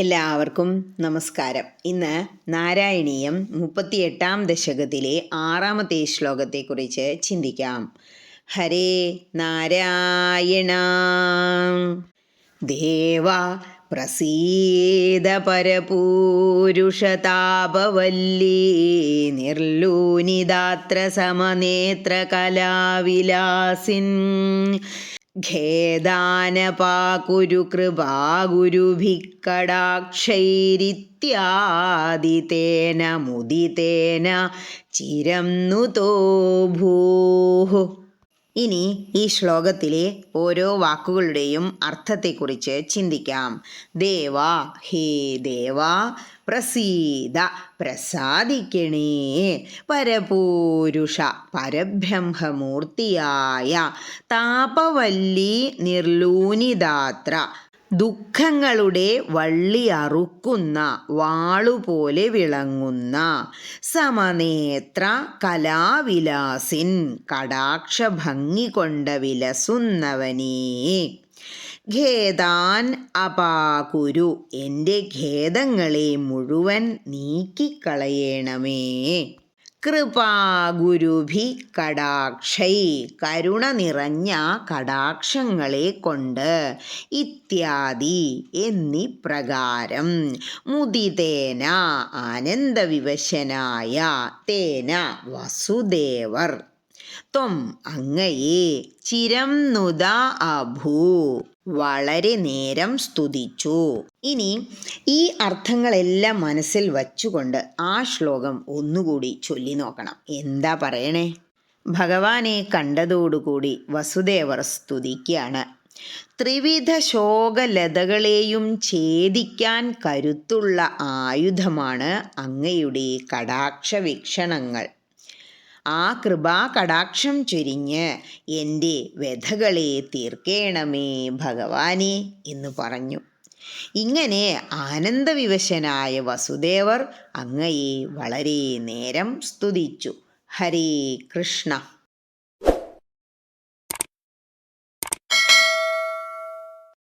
എല്ലാവർക്കും നമസ്കാരം. ഇന്ന് നാരായണീയം മുപ്പത്തിയെട്ടാം ദശകത്തിലെ ആറാമത്തെ ശ്ലോകത്തെക്കുറിച്ച് ചിന്തിക്കാം. ഹരേ നാരായണ. ദേവ പ്രസീത പരപൂരുഷതാപവല്ലീ നിർലൂനിദാത്ര സമനേത്ര കലാവിലാസിൻ ഖേദാനപാകുരു കൃപാഗുരുഭിക്കടാക്ഷൈരിത്യാദിതേന മുദിതേന ചിരം നുതോ ഭൂഹു ഇനി ഈ ശ്ലോകത്തിലെ ഓരോ വാക്കുകളുടെയും അർത്ഥത്തെക്കുറിച്ച് ചിന്തിക്കാം. ദേവ ഹേ ദേവ പ്രസീത പ്രസാദിക്കണേ പരപൂരുഷ പരബ്രഹ്മമൂർത്തിയായ താപവല്ലി നിർലൂനിദാത്ര ദുഃഖങ്ങളുടെ വള്ളി അറുക്കുന്ന വാളുപോലെ വിളങ്ങുന്ന സമനേത്ര കലാവിലാസിൻ കടാക്ഷ ഭംഗി കൊണ്ട വിലസുന്നവനേ. ഖേദാൻ അപാകുരു എന്റെ ഖേദങ്ങളെ മുഴുവൻ നീക്കിക്കളയണമേ. കൃപാഗുരുഭി കടാക്ഷൈ കരുണ നിറഞ്ഞ കടാക്ഷങ്ങളെ കൊണ്ട് ഇത്യാദി എന്നീ പ്രകാരം മുദിതേന ആനന്ദവിവശനായ തേന വസുദേവർ. ത്വം അങ്ങയെ ചിരം നുദ അഭൂ വളരെ നേരം സ്തുതിച്ചു. ഇനി ഈ അർത്ഥങ്ങളെല്ലാം മനസ്സിൽ വച്ചുകൊണ്ട് ആ ശ്ലോകം ഒന്നുകൂടി ചൊല്ലി നോക്കണം. എന്താ പറയണേ? ഭഗവാനെ കണ്ടതോടുകൂടി വസുദേവർ സ്തുതിക്കുകയാണ് ത്രിവിധ ശോകലതകളെയും ഛേദിക്കാൻ കരുത്തുള്ള ആയുധമാണ് അങ്ങയുടെ കടാക്ഷ വീക്ഷണങ്ങൾ ആ കൃപാ കടാക്ഷം ചൊരിഞ്ഞ് എന്റെ വ്യഥകളെ തീർക്കേണമേ ഭഗവാനെ എന്ന് പറഞ്ഞു. ഇങ്ങനെ ആനന്ദവിവശനായ വസുദേവർ അങ്ങയെ വളരെ നേരം സ്തുതിച്ചു. ഹരേ കൃഷ്ണ.